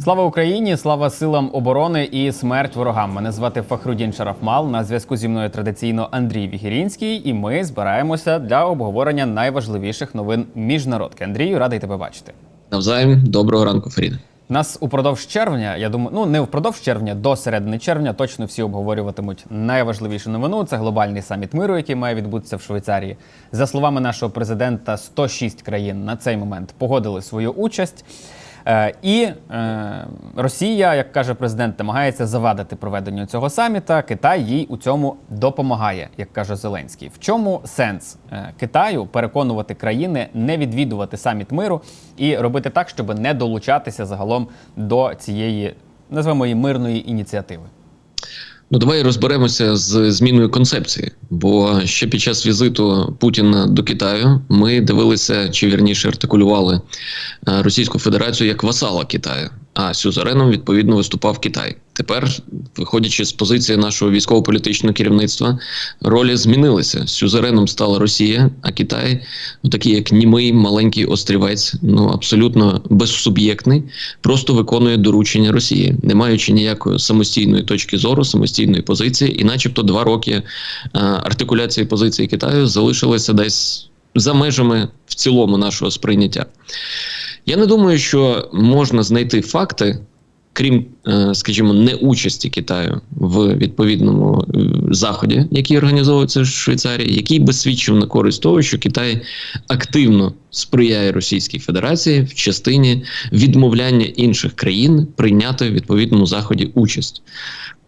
Слава Україні! Слава силам оборони і смерть ворогам. Мене звати Фахрудін Шарафмал. На зв'язку зі мною традиційно Андрій Вігірінський, і ми збираємося для обговорення найважливіших новин міжнародки. Андрію, радий тебе бачити. Навзаєм, доброго ранку, Фаріда. Нас упродовж червня, я думаю, ну не впродовж червня, до середини червня точно всі обговорюватимуть найважливішу новину. Це глобальний саміт миру, який має відбутися в Швейцарії. За словами нашого президента, 106 країн на цей момент погодили свою участь. Е, і е, Росія, як каже президент, намагається завадити проведенню цього саміта. Китай їй у цьому допомагає, як каже Зеленський. В чому сенс е, Китаю переконувати країни не відвідувати саміт миру і робити так, щоб не долучатися загалом до цієї, назвемо її мирної ініціативи? Ну, давай розберемося з зміною концепції. Бо ще під час візиту Путіна до Китаю ми дивилися, чи вірніше артикулювали е, Російську Федерацію як васала Китаю. А сюзереном відповідно виступав Китай. Тепер, виходячи з позиції нашого військово-політичного керівництва, ролі змінилися. Сюзереном стала Росія, а Китай, ну такий як німий маленький острівець, ну абсолютно безсуб'єктний, просто виконує доручення Росії, не маючи ніякої самостійної точки зору, самостійної позиції, і, начебто, два роки е, артикуляції позиції Китаю залишилися десь за межами в цілому нашого сприйняття. Я не думаю, що можна знайти факти, крім, е, скажімо, неучасті Китаю в відповідному е, заході, який організовується в Швейцарії, який би свідчив на користь того, що Китай активно сприяє Російській Федерації в частині відмовляння інших країн прийняти в відповідному заході участь.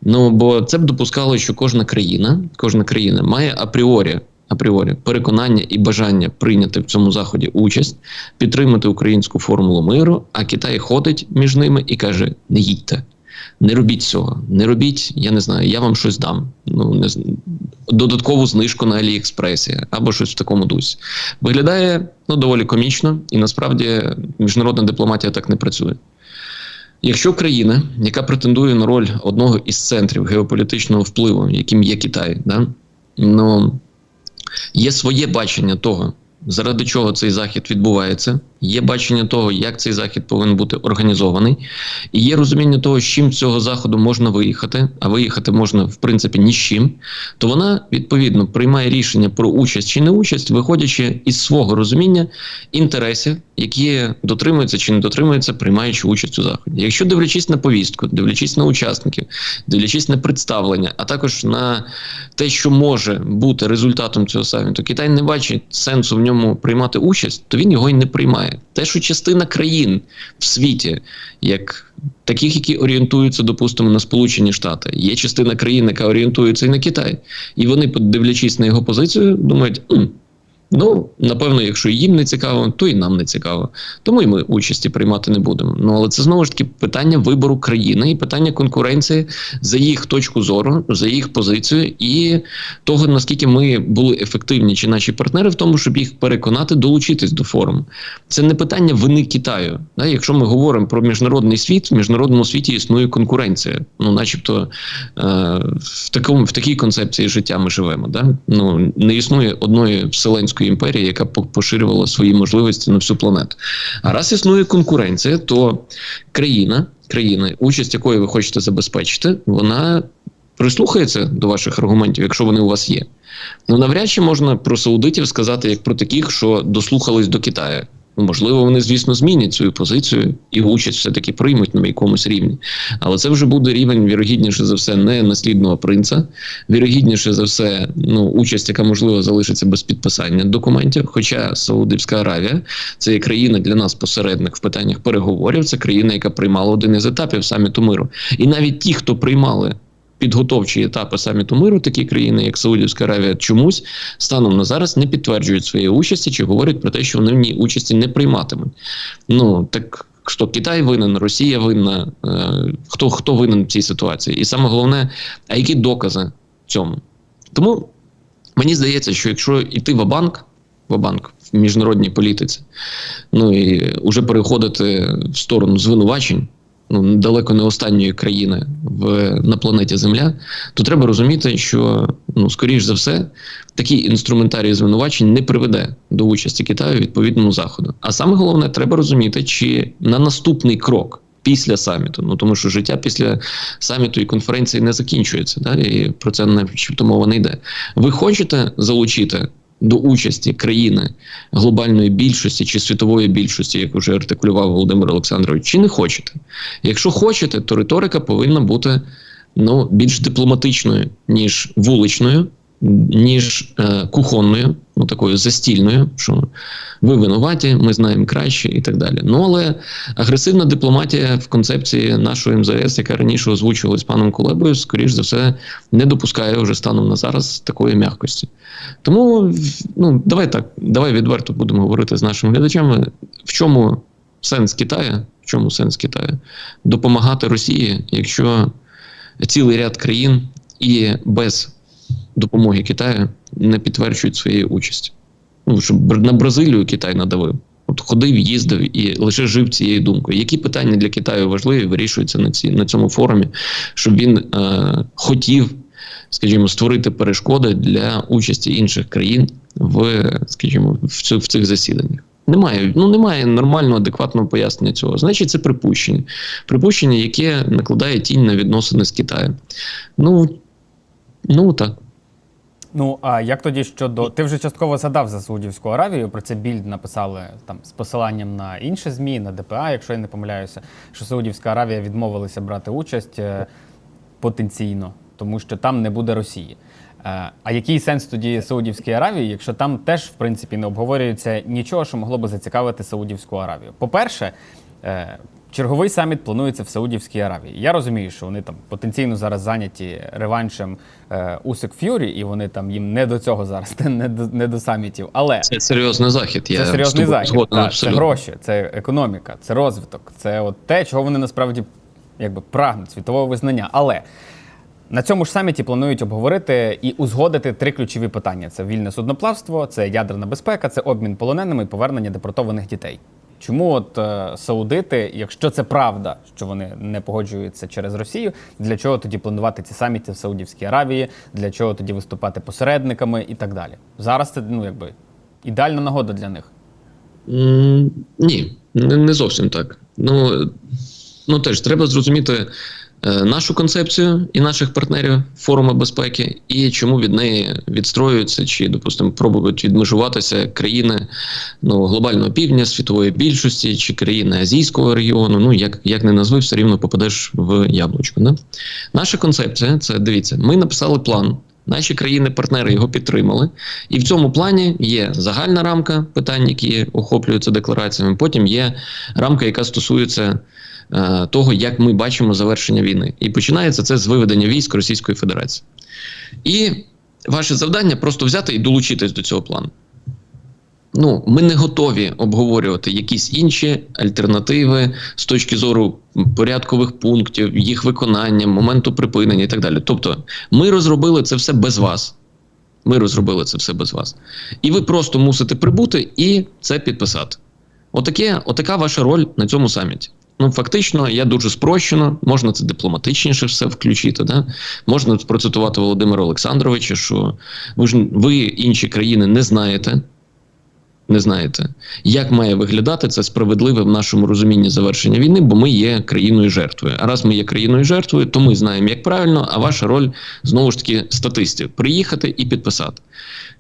Ну бо це б допускало, що кожна країна, кожна країна має апріорі апріорі переконання і бажання прийняти в цьому заході участь, підтримати українську формулу миру. А Китай ходить між ними і каже: не їдьте, не робіть цього, не робіть, я не знаю, я вам щось дам. Ну не додаткову знижку на Аліекспресі або щось в такому дусі. Виглядає ну доволі комічно, і насправді міжнародна дипломатія так не працює. Якщо країна, яка претендує на роль одного із центрів геополітичного впливу, яким є Китай, да, ну Є своє бачення того, заради чого цей захід відбувається, є бачення того, як цей захід повинен бути організований, і є розуміння того, з чим цього заходу можна виїхати, а виїхати можна в принципі ні з чим, то вона відповідно приймає рішення про участь чи не участь, виходячи із свого розуміння інтересів, які дотримуються чи не дотримуються, приймаючи участь у заході. Якщо дивлячись на повістку, дивлячись на учасників, дивлячись на представлення, а також на те, що може бути результатом цього саміту, Китай не бачить сенсу в ньому приймати участь, то він його й не приймає. Те, що частина країн в світі, як таких, які орієнтуються, допустимо, на Сполучені Штати, є частина країн, яка орієнтується і на Китай, і вони, дивлячись на його позицію, думають. Ну, напевно, якщо їм не цікаво, то і нам не цікаво. Тому і ми участі приймати не будемо. Ну але це знову ж таки питання вибору країни і питання конкуренції за їх точку зору, за їх позицію і того, наскільки ми були ефективні, чи наші партнери в тому, щоб їх переконати долучитись до форуму. Це не питання вини Китаю. Да? Якщо ми говоримо про міжнародний світ, в міжнародному світі існує конкуренція. Ну, начебто, е, в такому в такій концепції життя ми живемо. Да? Ну не існує одної вселенської. Російської імперії, яка поширювала свої можливості на всю планету. А раз існує конкуренція, то країна, країна, участь якої ви хочете забезпечити, вона прислухається до ваших аргументів, якщо вони у вас є. Ну навряд чи можна про саудитів сказати як про таких, що дослухались до Китаю. Ну, можливо, вони, звісно, змінять свою позицію і участь все-таки приймуть на якомусь рівні. Але це вже буде рівень, вірогідніше за все, не наслідного принца. Вірогідніше за все, ну, участь, яка можливо залишиться без підписання документів. Хоча Саудівська Аравія це є країна для нас посередник в питаннях переговорів. Це країна, яка приймала один із етапів саміту миру. І навіть ті, хто приймали підготовчі етапи саміту миру, такі країни, як Саудівська Аравія, чомусь станом на зараз не підтверджують своєї участі чи говорять про те, що вони в ній участі не прийматимуть. Ну так. Що Китай винен, Росія винна, е, хто хто винен в цій ситуації? І саме головне, а які докази цьому? Тому мені здається, що якщо йти в банк в банк в міжнародній політиці, ну і вже переходити в сторону звинувачень, ну далеко не останньої країни в на планеті Земля, то треба розуміти, що ну скоріш за все такий інструментарій звинувачень не приведе до участі Китаю відповідному заходу. А саме головне, треба розуміти, чи на наступний крок після саміту. Ну тому що життя після саміту і конференції не закінчується. Да? І про це начебто мова не йде. Ви хочете залучити до участі країни глобальної більшості чи світової більшості, як вже артикулював Володимир Олександрович, чи не хочете? Якщо хочете, то риторика повинна бути ну, більш дипломатичною, ніж вуличною, ніж е, кухонною, ну такою застільною, що ви винуваті, ми знаємо краще і так далі. Ну але агресивна дипломатія в концепції нашої МЗС, яка раніше озвучувалась паном Кулебою, скоріш за все, не допускає вже станом на зараз такої м'якості. Тому ну давай так, давай відверто будемо говорити з нашими глядачами, в чому сенс Китаю, в чому сенс Китаю? Допомагати Росії, якщо цілий ряд країн і без допомоги Китаю не підтверджують своєї участі. Ну, щоб на Бразилію Китай надавив. От ходив, їздив і лише жив цією думкою. Які питання для Китаю важливі вирішуються на ці на цьому форумі, щоб він е, хотів, скажімо, створити перешкоди для участі інших країн в, скажімо, в, цю, в цих засіданнях. Немає, ну немає нормального, адекватного пояснення цього. Значить, це припущення. Припущення, яке накладає тінь на відносини з Китаєм. Ну, ну так. Ну а як тоді щодо ти вже частково згадав за Саудівську Аравію? Про це більд написали там з посиланням на інші змі, на ДПА, якщо я не помиляюся, що Саудівська Аравія відмовилася брати участь е, потенційно, тому що там не буде Росії. Е, а який сенс тоді Саудівській Аравії, якщо там теж в принципі не обговорюється нічого, що могло би зацікавити Саудівську Аравію? По-перше, е, черговий саміт планується в Саудівській Аравії. Я розумію, що вони там потенційно зараз зайняті реваншем е, Усик Ф'юрі, і вони там їм не до цього зараз, не до, не до самітів. Але Це серйозний захід. це я серйозний захід. згоден Так, це гроші, це економіка, це розвиток, це от те, чого вони насправді якби прагнуть світового визнання. Але на цьому ж саміті планують обговорити і узгодити три ключові питання: це вільне судноплавство, це ядерна безпека, це обмін полоненими і повернення депортованих дітей. Чому от е, саудити, якщо це правда, що вони не погоджуються через Росію, для чого тоді планувати ці саміти в Саудівській Аравії, для чого тоді виступати посередниками і так далі? Зараз це ну якби ідеальна нагода для них. Mm, Ні, не, зовсім так. Ну, ну теж треба зрозуміти е, нашу концепцію і наших партнерів форуму безпеки, і чому від неї відстроюються чи, допустимо, пробують відмежуватися країни ну, глобального півдня, світової більшості, чи країни азійського регіону. Ну, як, як не назви, все рівно попадеш в яблучко. Да? Наша концепція це дивіться, ми написали план. Наші країни-партнери його підтримали, і в цьому плані є загальна рамка питань, які охоплюються деклараціями. Потім є рамка, яка стосується е, того, як ми бачимо завершення війни. І починається це з виведення військ Російської Федерації. І ваше завдання просто взяти і долучитись до цього плану. Ну, ми не готові обговорювати якісь інші альтернативи з точки зору порядкових пунктів, їх виконання, моменту припинення і так далі. Тобто, ми розробили це все без вас. Ми розробили це все без вас. І ви просто мусите прибути і це підписати. Отаке, отака ваша роль на цьому саміті. Ну, фактично, я дуже спрощено, можна це дипломатичніше все включити. Да? Можна процитувати Володимира Олександровича, що ви ж ви інші країни не знаєте. Не знаєте, як має виглядати це справедливе в нашому розумінні завершення війни, бо ми є країною жертвою. А раз ми є країною жертвою, то ми знаємо, як правильно, а ваша роль знову ж таки статистів приїхати і підписати.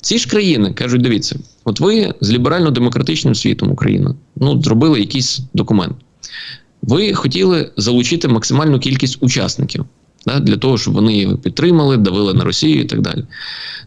Ці ж країни кажуть: дивіться, от ви з ліберально-демократичним світом Україна ну, зробили якийсь документ. Ви хотіли залучити максимальну кількість учасників да, для того, щоб вони підтримали, давили на Росію і так далі.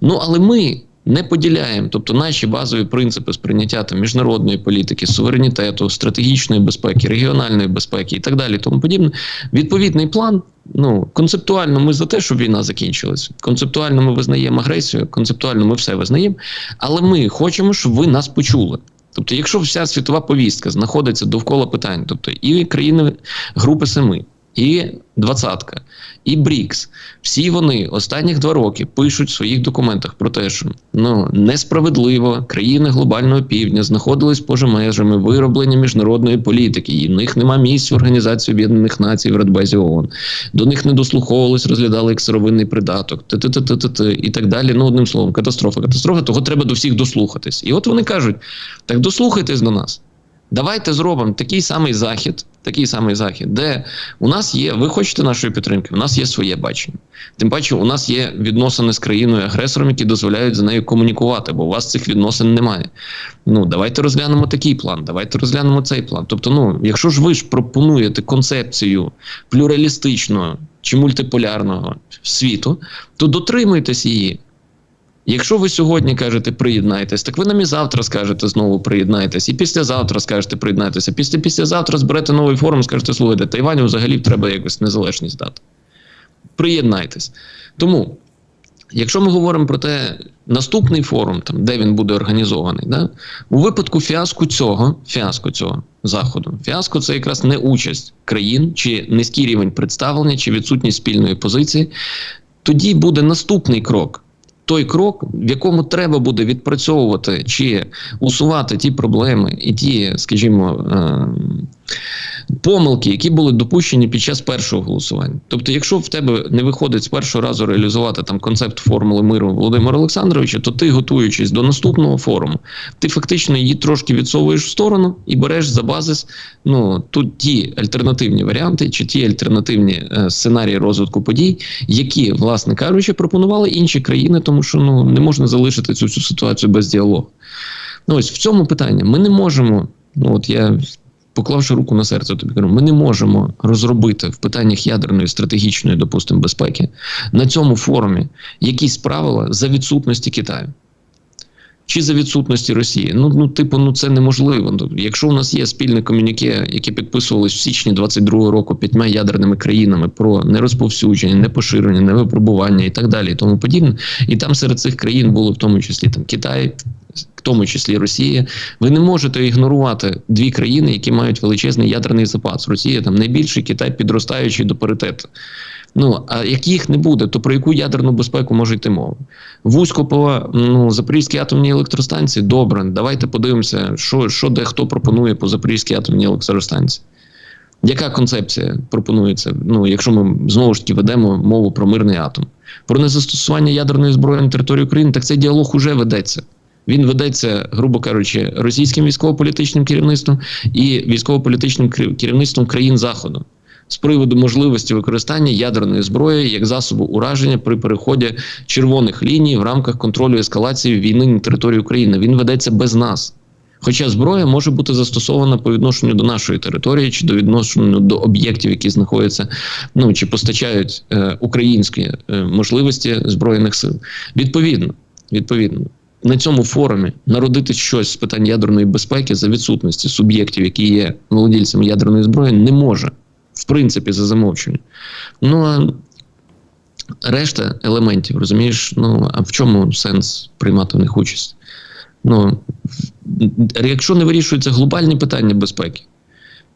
Ну але ми не поділяємо, тобто наші базові принципи сприйняття там, міжнародної політики, суверенітету, стратегічної безпеки, регіональної безпеки і так далі. Тому подібне. Відповідний план. Ну концептуально ми за те, щоб війна закінчилась. Концептуально ми визнаємо агресію, концептуально ми все визнаємо, але ми хочемо, щоб ви нас почули. Тобто, якщо вся світова повістка знаходиться довкола питань, тобто і країни Групи Семи, і двадцятка, і БРІКС, всі вони останніх два роки пишуть в своїх документах про те, що ну несправедливо країни глобального півдня знаходились поза межами вироблення міжнародної політики, і в них нема місць в Організації Об'єднаних Націй в Радбезі ООН. До них не дослуховувались, розглядали як сировинний придаток, т-т-т-т-т, і так далі. Ну, одним словом, катастрофа, катастрофа, того треба до всіх дослухатись. І от вони кажуть: так дослухайтесь до нас. Давайте зробимо такий самий захід, такий самий захід, де у нас є, ви хочете нашої підтримки, у нас є своє бачення. Тим паче, у нас є відносини з країною агресором, які дозволяють з нею комунікувати, бо у вас цих відносин немає. Ну давайте розглянемо такий план, давайте розглянемо цей план. Тобто, ну, якщо ж ви ж пропонуєте концепцію плюралістичного чи мультиполярного світу, то дотримуйтесь її. Якщо ви сьогодні кажете приєднайтесь, так ви нам і завтра скажете знову приєднайтесь, і післязавтра скажете приєднайтеся. Після післязавтра зберете новий форум, скажете, слухайте, Тайваню взагалі треба якось незалежність дати. Приєднайтесь. Тому, якщо ми говоримо про те, наступний форум, там, де він буде організований, да, у випадку фіаско цього, фіаско цього заходу, фіаско це якраз не участь країн, чи низький рівень представлення, чи відсутність спільної позиції, тоді буде наступний крок той крок, в якому треба буде відпрацьовувати чи усувати ті проблеми і ті, скажімо, е, помилки, які були допущені під час першого голосування. Тобто, якщо в тебе не виходить з першого разу реалізувати там концепт формули миру Володимира Олександровича, то ти, готуючись до наступного форуму, ти фактично її трошки відсовуєш в сторону і береш за базис ну тут ті альтернативні варіанти чи ті альтернативні е, сценарії розвитку подій, які, власне кажучи, пропонували інші країни, тому що ну не можна залишити цю всю ситуацію без діалогу. Ну ось в цьому питанні ми не можемо. Ну от я поклавши руку на серце, тобі кажу, ми не можемо розробити в питаннях ядерної стратегічної, допустимо, безпеки на цьому форумі якісь правила за відсутності Китаю. Чи за відсутності Росії? Ну, ну, типу, ну це неможливо. Ну, Якщо у нас є спільне комюніке, яке підписувалось в січні 22-го року п'ятьма ядерними країнами про нерозповсюдження, непоширення, невипробування і так далі, і тому подібне, і там серед цих країн було в тому числі там Китай, в тому числі Росія. Ви не можете ігнорувати дві країни, які мають величезний ядерний запас. Росія там найбільший, Китай підростаючий до паритету. Ну а як їх не буде, то про яку ядерну безпеку може йти мова? Вузько по ну, Запорізькій атомній електростанції добре. Давайте подивимося, що, що де хто пропонує по Запорізькій атомній електростанції. Яка концепція пропонується? Ну, якщо ми знову ж таки ведемо мову про мирний атом, про незастосування ядерної зброї на території України, так цей діалог уже ведеться. Він ведеться, грубо кажучи, російським військово-політичним керівництвом і військово-політичним керівництвом країн Заходу з приводу можливості використання ядерної зброї як засобу ураження при переході червоних ліній в рамках контролю ескалації війни на території України. Він ведеться без нас. Хоча зброя може бути застосована по відношенню до нашої території, чи до відношенню до об'єктів, які знаходяться, ну чи постачають е, українські е, можливості збройних сил. Відповідно, відповідно. На цьому форумі народити щось з питань ядерної безпеки за відсутності суб'єктів, які є володільцями ядерної зброї, не може в принципі, за замовчення. Ну а решта елементів, розумієш, ну а в чому сенс приймати в них участь? Ну, якщо не вирішуються глобальні питання безпеки,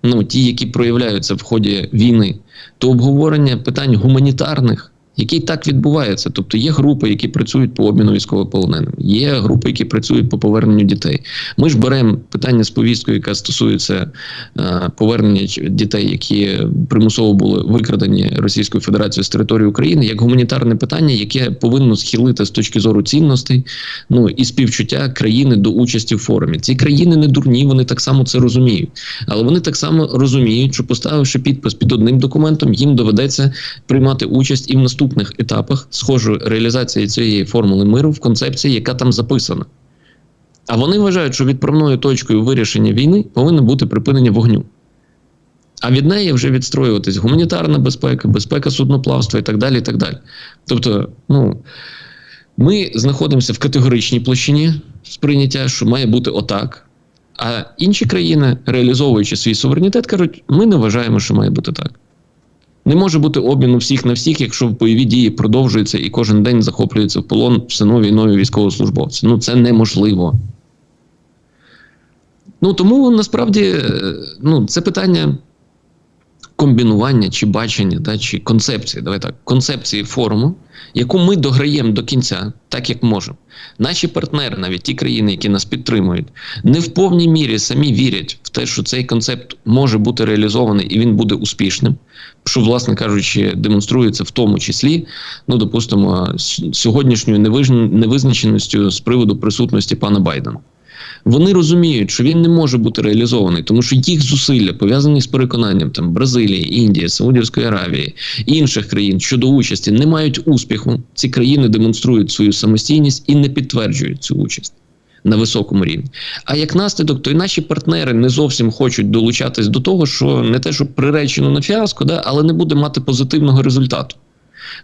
ну ті, які проявляються в ході війни, то обговорення питань гуманітарних який так відбувається. Тобто є групи, які працюють по обміну військовополоненим, є групи, які працюють по поверненню дітей. Ми ж беремо питання з повісткою, яка стосується е, повернення дітей, які примусово були викрадені Російською Федерацією з території України, як гуманітарне питання, яке повинно схилити з точки зору цінностей, ну і співчуття країни до участі в форумі. Ці країни не дурні, вони так само це розуміють, але вони так само розуміють, що поставивши підпис під одним документом, їм доведеться приймати участь і в наступному наступних етапах схожої реалізації цієї формули миру в концепції, яка там записана. А вони вважають, що відправною точкою вирішення війни повинно бути припинення вогню. А від неї вже відстроюватись гуманітарна безпека, безпека судноплавства і так далі. і так далі. Тобто, ну, ми знаходимося в категоричній площині сприйняття, що має бути отак. А інші країни, реалізовуючи свій суверенітет, кажуть, ми не вважаємо, що має бути так. Не може бути обміну всіх на всіх, якщо бойові дії продовжуються і кожен день захоплюються в полон все нові і нові військовослужбовці. Ну це неможливо. Ну тому насправді е, ну, це питання комбінування чи бачення, та, чи концепції. Давай так, концепції форуму, яку ми дограємо до кінця, так як можемо. Наші партнери, навіть ті країни, які нас підтримують, не в повній мірі самі вірять в те, що цей концепт може бути реалізований і він буде успішним. Що, власне кажучи, демонструється в тому числі, ну допустимо, сьогоднішньою невизначеністю з приводу присутності пана Байдена. Вони розуміють, що він не може бути реалізований, тому що їх зусилля пов'язані з переконанням там Бразилії, Індії, Саудівської Аравії інших країн щодо участі не мають успіху. Ці країни демонструють свою самостійність і не підтверджують цю участь на високому рівні. А як наслідок, то й наші партнери не зовсім хочуть долучатись до того, що не те, що приречено на фіаско, да, але не буде мати позитивного результату.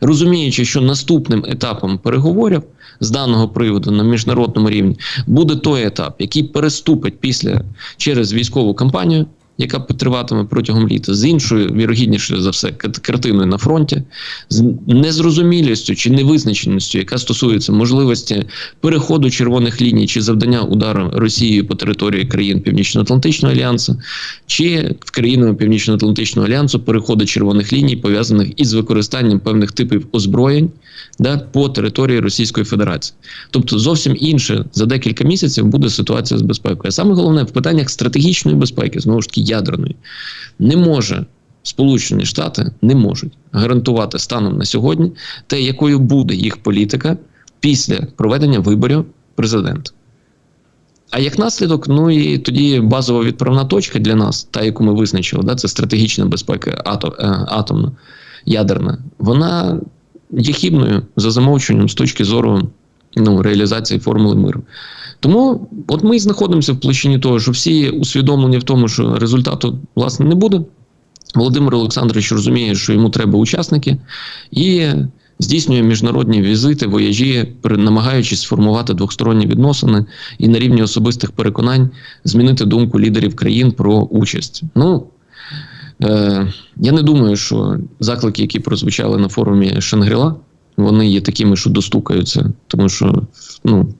Розуміючи, що наступним етапом переговорів з даного приводу на міжнародному рівні буде той етап, який переступить після через військову кампанію, яка триватиме протягом літа, з іншою, вірогідніше за все, картиною на фронті, з незрозумілістю чи невизначеністю, яка стосується можливості переходу червоних ліній чи завдання удару Росією по території країн Північно-Атлантичного альянсу, чи в країнами Північно-Атлантичного альянсу переходу червоних ліній, пов'язаних із використанням певних типів озброєнь да, по території Російської Федерації. Тобто зовсім інше за декілька місяців буде ситуація з безпекою. А саме головне в питаннях стратегічної безпеки, знову ж таки ядерної, не може. Сполучені Штати не можуть гарантувати станом на сьогодні те, якою буде їх політика після проведення виборів президента. А як наслідок, ну і тоді базова відправна точка для нас, та яку ми визначили, да, це стратегічна безпека ато, е, атомна, ядерна, вона є хібною за замовчуванням з точки зору ну, реалізації формули миру. Тому от ми і знаходимося в площині того, що всі усвідомлені в тому, що результату власне не буде. Володимир Олександрович розуміє, що йому треба учасники, і здійснює міжнародні візити, вояжі, намагаючись сформувати двосторонні відносини і на рівні особистих переконань змінити думку лідерів країн про участь. Ну е, я не думаю, що заклики, які прозвучали на форумі Шангріла, вони є такими, що достукаються, тому що ну.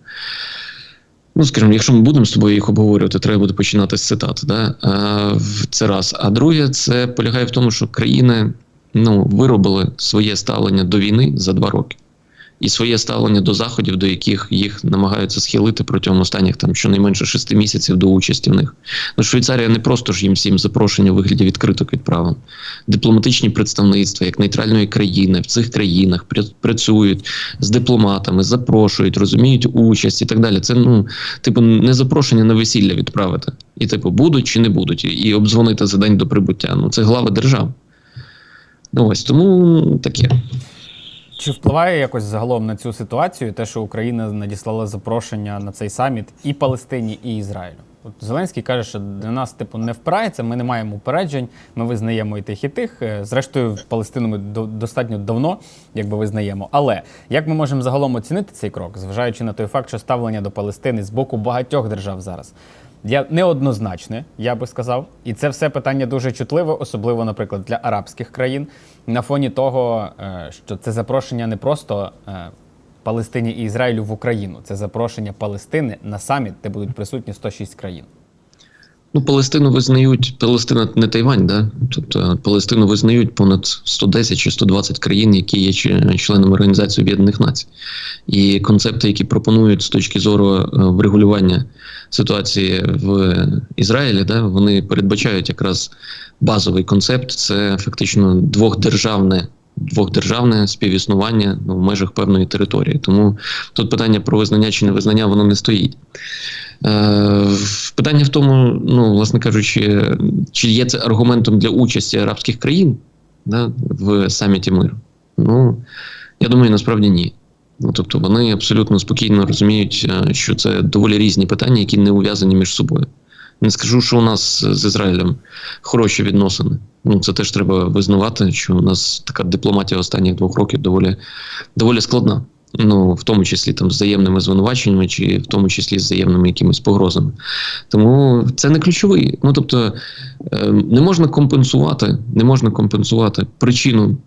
Ну, скажімо, якщо ми будемо з тобою їх обговорювати, треба буде починати з цитат. Да? А, це раз. А друге, це полягає в тому, що країни ну, виробили своє ставлення до війни за два роки. І своє ставлення до заходів, до яких їх намагаються схилити протягом останніх там щонайменше шести місяців до участі в них. Ну, Швейцарія не просто ж їм всім запрошення у вигляді відкриток відправила. Дипломатичні представництва як нейтральної країни в цих країнах працюють з дипломатами, запрошують, розуміють участь і так далі. Це ну, типу, не запрошення на весілля відправити. І, типу, будуть чи не будуть, і- обдзвонити за день до прибуття. Ну, це глави держав. Ну ось тому таке. Чи впливає якось загалом на цю ситуацію те, що Україна надіслала запрошення на цей саміт і Палестині, і Ізраїлю? От Зеленський каже, що для нас типу не впирається, ми не маємо упереджень, ми визнаємо і тих, і тих. Е, Зрештою, Палестину ми до- достатньо давно якби визнаємо. Але як ми можемо загалом оцінити цей крок, зважаючи на той факт, що ставлення до Палестини з боку багатьох держав зараз я неоднозначне, я би сказав, і це все питання дуже чутливе, особливо, наприклад, для арабських країн, на фоні того, е, що це запрошення не просто е, Палестині і Ізраїлю в Україну, це запрошення Палестини на саміт, де будуть присутні 106 країн. Ну, Палестину визнають, Палестина не Тайвань, да? Тобто Палестину визнають понад 110 чи 120 країн, які є членами Організації Об'єднаних Націй. І концепти, які пропонують з точки зору е, врегулювання ситуації в Ізраїлі, да, вони передбачають якраз базовий концепт це фактично двохдержавне. Двохдержавне співіснування ну, в межах певної території. Тому тут питання про визнання чи невизнання воно не стоїть. Е, питання в тому, ну, власне кажучи, чи є це аргументом для участі арабських країн да, в саміті миру? Ну, я думаю, насправді ні. Ну, тобто вони абсолютно спокійно розуміють, е, що це доволі різні питання, які не ув'язані між собою. Не скажу, що у нас з Ізраїлем хороші відносини. Ну, це теж треба визнавати, що у нас така дипломатія останніх двох років доволі, доволі складна. Ну, в тому числі там з взаємними звинуваченнями, чи в тому числі з взаємними якимись погрозами. Тому це не ключовий. Ну тобто е, не можна компенсувати, не можна компенсувати причину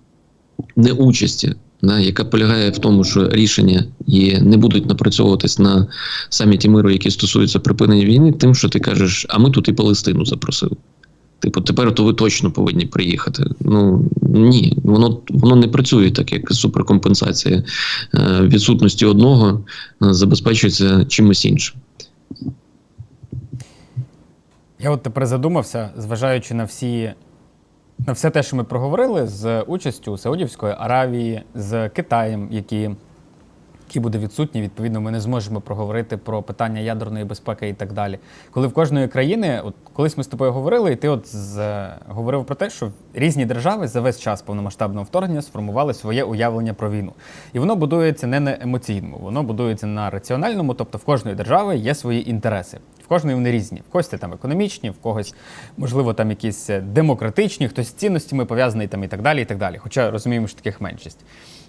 неучасті, да, яка полягає в тому, що рішення є, не будуть напрацьовуватись на саміті миру, які стосуються припинення війни, тим, що ти кажеш, а ми тут і Палестину запросили. Типу, тепер то ви точно повинні приїхати. Ну ні, воно воно не працює так, як суперкомпенсація Е, відсутності одного е, забезпечується чимось іншим. Я от тепер задумався, зважаючи на всі. На все те, що ми проговорили з участю Саудівської Аравії, з Китаєм, які який буде відсутній, відповідно, ми не зможемо проговорити про питання ядерної безпеки і так далі. Коли в кожної країни, от колись ми з тобою говорили, і ти от з, говорив про те, що різні держави за весь час повномасштабного вторгнення сформували своє уявлення про війну. І воно будується не на емоційному, воно будується на раціональному, тобто в кожної держави є свої інтереси. Кожної вони різні. В когось це там економічні, в когось, можливо, там якісь е, демократичні, хтось з цінностями пов'язаний там і так далі. і так далі. Хоча розуміємо, що таких меншість.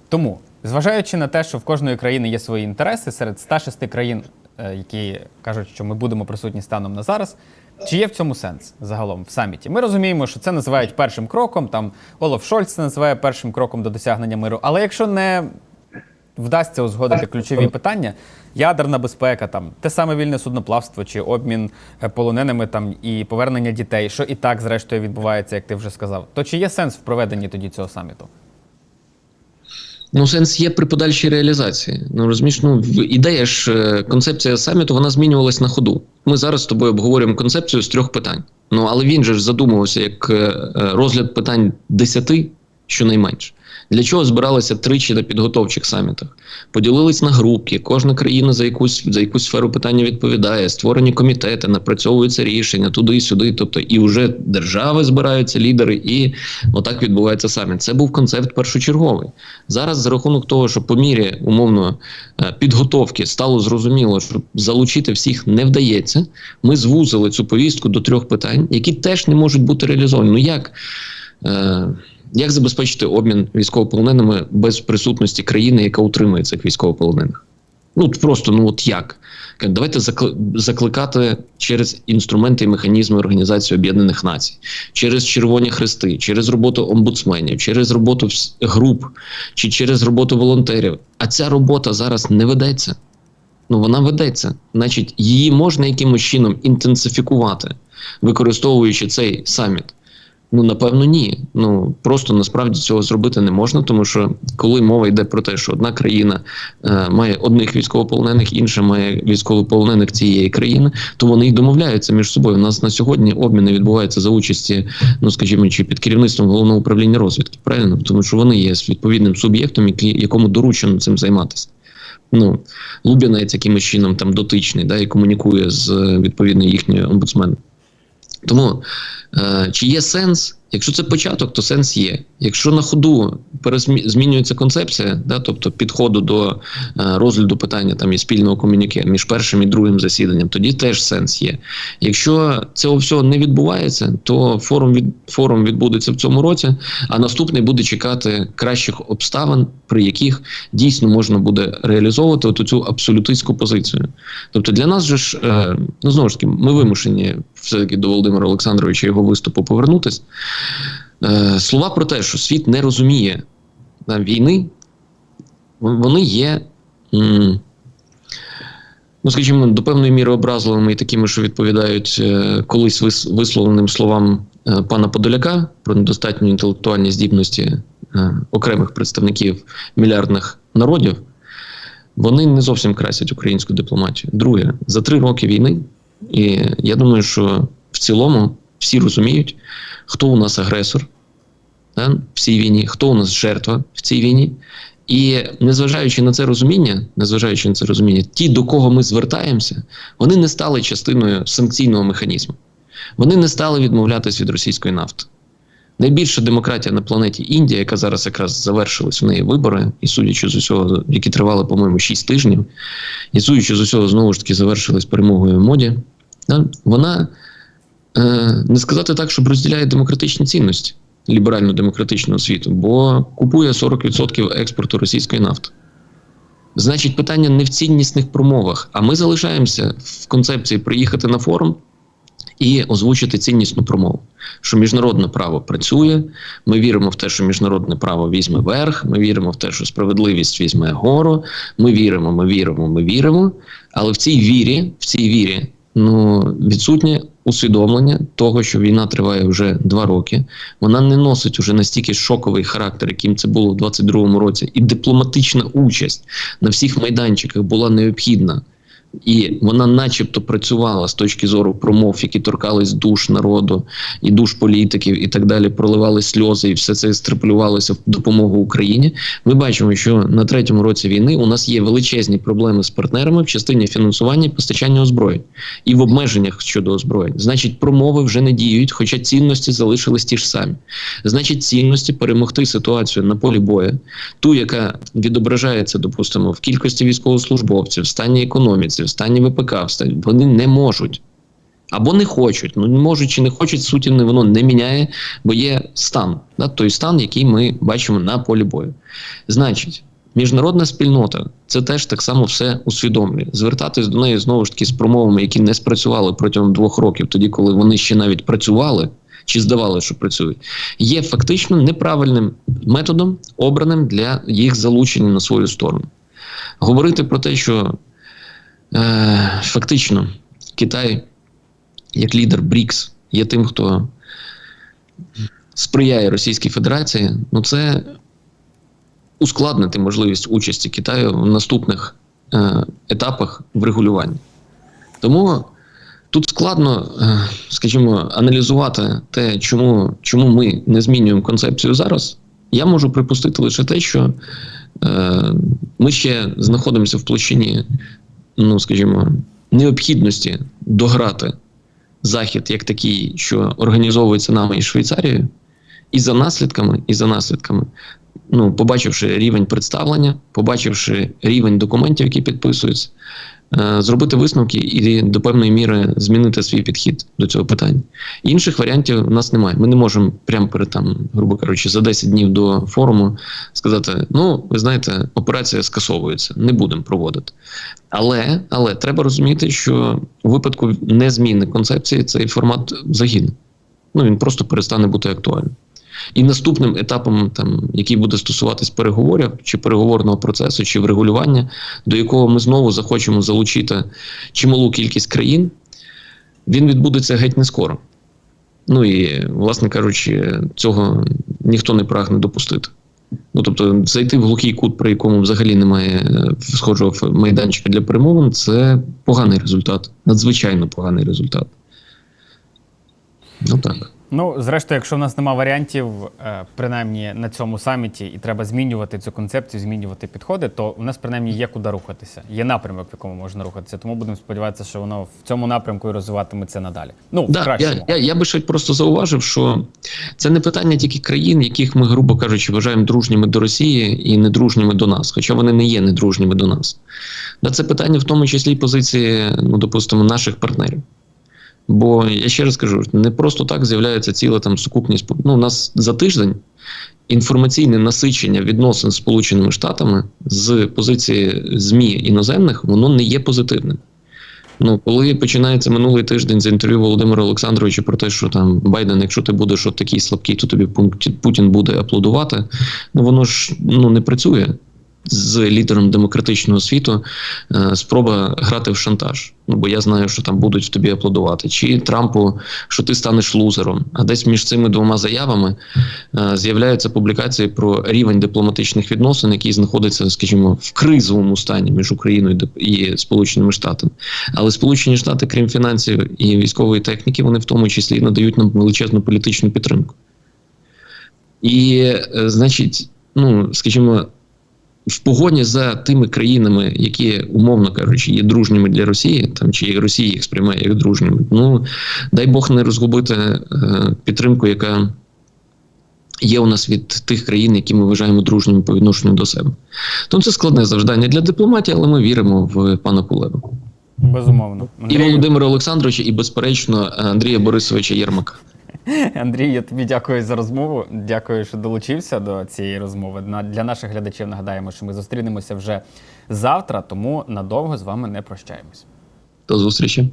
Тому, зважаючи на те, що в кожної країни є свої інтереси, серед 106 країн, е, які кажуть, що ми будемо присутні станом на зараз, чи є в цьому сенс загалом в саміті? Ми розуміємо, що це називають першим кроком. Там Олаф Шольц називає першим кроком до досягнення миру. Але якщо не вдасться узгодити ключові питання, ядерна безпека, там те саме вільне судноплавство чи обмін е, полоненими там і повернення дітей, що і так зрештою відбувається, як ти вже сказав, то чи є сенс в проведенні тоді цього саміту? Ну, сенс є при подальшій реалізації. Ну розумієш, ну ідея ж е, концепція саміту вона змінювалась на ходу. Ми зараз з тобою обговорюємо концепцію з трьох питань. Ну але він же ж задумувався як е, розгляд питань десяти, щонайменше. Для чого збиралися тричі на підготовчих самітах? Поділились на групки, кожна країна за якусь за якусь сферу питання відповідає, створені комітети, напрацьовуються рішення туди, сюди. Тобто, і вже держави збираються, лідери, і отак відбувається саміт. Це був концепт першочерговий. Зараз, за рахунок того, що по мірі умовно е, підготовки стало зрозуміло, що залучити всіх не вдається. Ми звузили цю повістку до трьох питань, які теж не можуть бути реалізовані. Ну як? Як забезпечити обмін військовополоненими без присутності країни, яка утримує цих військовополонених? Ну просто ну от як? Давайте закликати через інструменти і механізми Організації Об'єднаних Націй, через Червоні Хрести, через роботу омбудсменів, через роботу груп чи через роботу волонтерів. А ця робота зараз не ведеться. Ну вона ведеться. Значить, її можна якимось чином інтенсифікувати, використовуючи цей саміт. Ну, напевно, ні. Ну просто насправді цього зробити не можна, тому що коли мова йде про те, що одна країна е, має одних військовополонених, інша має військовополонених цієї країни, то вони й домовляються між собою. У нас на сьогодні обміни відбуваються за участі, ну скажімо, чи під керівництвом головного управління розвідки. Правильно, тому що вони є відповідним суб'єктом, якому доручено цим займатися. Ну, Лубінець якимось чином там дотичний, да, і комунікує з відповідно їхньою омбудсменом. Тому е, чи є сенс? Якщо це початок, то сенс є. Якщо на ходу змінюється концепція, да, тобто підходу до е, розгляду питання там і спільного комуніке між першим і другим засіданням, тоді теж сенс є. Якщо цього всього не відбувається, то форум від форум відбудеться в цьому році, а наступний буде чекати кращих обставин, при яких дійсно можна буде реалізовувати от цю абсолютистську позицію. Тобто для нас же ж е, ну знову ж таки, ми вимушені все таки до Володимира Олександровича його виступу повернутись. Е, слова про те, що світ не розуміє війни, вони є. Ну, скажімо, до певної міри образливими і такими, що відповідають е, колись висловленим словам е, пана Подоляка про недостатню інтелектуальні здібності е, окремих представників мільярдних народів, вони не зовсім красять українську дипломатію. Друге, за три роки війни, і я думаю, що в цілому всі розуміють, хто у нас агресор да, в цій війні, хто у нас жертва в цій війні. І незважаючи на це розуміння, незважаючи на це розуміння, ті, до кого ми звертаємося, вони не стали частиною санкційного механізму. Вони не стали відмовлятись від російської нафти. Найбільша демократія на планеті Індія, яка зараз якраз завершилась у неї вибори, і судячи з усього, які тривали, по-моєму, 6 тижнів, і судячи з усього, знову ж таки завершилась перемогою моді, да, вона не сказати так, щоб розділяє демократичні цінності ліберально-демократичного світу, бо купує 40% експорту російської нафти. Значить, питання не в ціннісних промовах, а ми залишаємося в концепції приїхати на форум і озвучити ціннісну промову, що міжнародне право працює. Ми віримо в те, що міжнародне право візьме верх. Ми віримо в те, що справедливість візьме гору. Ми віримо, ми віримо, ми віримо. Але в цій вірі, в цій вірі, ну відсутнє усвідомлення того, що війна триває вже два роки. Вона не носить уже настільки шоковий характер, яким це було в 22-му році, і дипломатична участь на всіх майданчиках була необхідна і вона, начебто, працювала з точки зору промов, які торкались душ народу і душ політиків, і так далі, проливали сльози, і все це стриплювалося в допомогу Україні. Ми бачимо, що на третьому році війни у нас є величезні проблеми з партнерами в частині фінансування і постачання озброєнь і в обмеженнях щодо озброєнь. Значить, промови вже не діють, хоча цінності залишились ті ж самі. Значить, цінності перемогти ситуацію на полі бою, ту, яка відображається, допустимо, в кількості військовослужбовців, в стані економіці, в стані ВПК, в вони не можуть. Або не хочуть. Ну не можуть чи не хочуть, суті не воно не міняє, бо є стан, да, той стан, який ми бачимо на полі бою. Значить, міжнародна спільнота це теж так само все усвідомлює. Звертатись до неї знову ж таки з промовами, які не спрацювали протягом двох років, тоді коли вони ще навіть працювали. Чи здавали, що працюють, є фактично неправильним методом, обраним для їх залучення на свою сторону. Говорити про те, що фактично Китай, як лідер БРІКС, є тим, хто сприяє Російській Федерації, ну це ускладнити можливість участі Китаю в наступних е, етапах врегулювання. Тому тут складно, е, скажімо, аналізувати те, чому, чому ми не змінюємо концепцію зараз. Я можу припустити лише те, що е, ми ще знаходимося в площині, ну скажімо, необхідності дограти захід як такий, що організовується нами і Швейцарією, і за наслідками, і за наслідками, ну, побачивши рівень представлення, побачивши рівень документів, які підписуються, зробити висновки і до певної міри змінити свій підхід до цього питання. Інших варіантів у нас немає. Ми не можемо прямо перед там, грубо кажучи, за 10 днів до форуму сказати: ну, ви знаєте, операція скасовується, не будемо проводити. Але, але треба розуміти, що у випадку незміни концепції цей формат загине. Ну він просто перестане бути актуальним. І наступним етапом, там, який буде стосуватись переговорів чи переговорного процесу, чи врегулювання, до якого ми знову захочемо залучити чималу кількість країн, він відбудеться геть не скоро. Ну і, власне кажучи, цього ніхто не прагне допустити. Ну тобто, зайти в глухий кут, при якому взагалі немає е, схожого майданчика для перемовин, це поганий результат, надзвичайно поганий результат. Ну так. Ну, зрештою, якщо в нас нема варіантів, е, принаймні на цьому саміті, і треба змінювати цю концепцію, змінювати підходи, то у нас принаймні є куди рухатися. Є напрямок, в якому можна рухатися. Тому будемо сподіватися, що воно в цьому напрямку і розвиватиметься надалі. Ну, Да, кращому. я, я, я би ще просто зауважив, що це не питання тільки країн, яких ми, грубо кажучи, вважаємо дружніми до Росії і недружніми до нас, хоча вони не є недружніми до нас. Да, це питання в тому числі і позиції, ну, допустимо, наших партнерів. Бо я ще раз кажу, не просто так з'являється ціла там сукупність. Ну, у нас за тиждень інформаційне насичення відносин з Сполученими Штатами з позиції ЗМІ іноземних, воно не є позитивним. Ну, коли починається минулий тиждень з інтерв'ю Володимира Олександровича про те, що там Байден, якщо ти будеш от такий слабкий, то тобі Путін буде аплодувати. Ну воно ж ну не працює з лідером демократичного світу. Е, спроба грати в шантаж. Ну бо я знаю, що там будуть тобі аплодувати. Чи Трампу, що ти станеш лузером. А десь між цими двома заявами е, з'являються публікації про рівень дипломатичних відносин, який знаходиться, скажімо, в кризовому стані між Україною і Сполученими Штатами. Але Сполучені Штати, крім фінансів і військової техніки, вони в тому числі надають нам величезну політичну підтримку. І, е, значить, ну, скажімо, в погоні за тими країнами, які, умовно кажучи, є дружніми для Росії, там чи Росія їх сприймає як дружніми, ну дай Бог не розгубити е, підтримку, яка є у нас від тих країн, які ми вважаємо дружніми по відношенню до себе. Тому це складне завдання для дипломатії, але ми віримо в пана Кулеба. Безумовно. І Андрій, Володимира Олександровича, і, безперечно, Андрія Борисовича Єрмака. Андрій, я тобі дякую за розмову. Дякую, що долучився до цієї розмови. Для наших глядачів нагадаємо, що ми зустрінемося вже завтра, тому надовго з вами не прощаємось. До зустрічі.